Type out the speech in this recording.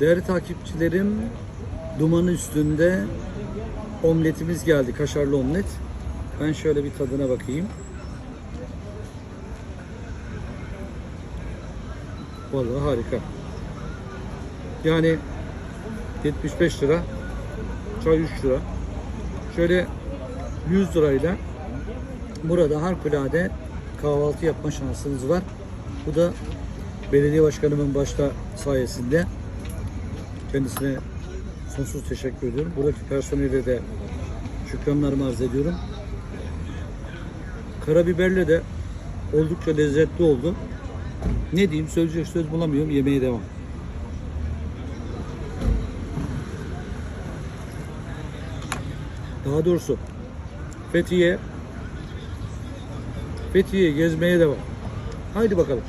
Değerli takipçilerim, dumanı üstünde omletimiz geldi. Kaşarlı omlet. Ben şöyle bir tadına bakayım. Vallahi harika. Yani 75 lira, çay 3 lira. Şöyle 100 lirayla burada harikulade kahvaltı yapma şansınız var. Bu da belediye başkanımın başta sayesinde kendisine sonsuz teşekkür ediyorum. Buradaki personele de şükranlarımı arz ediyorum. Karabiberle de oldukça lezzetli oldu. Ne diyeyim söyleyecek söz bulamıyorum. Yemeğe devam. Daha doğrusu Fethiye Fethiye gezmeye devam. Haydi bakalım.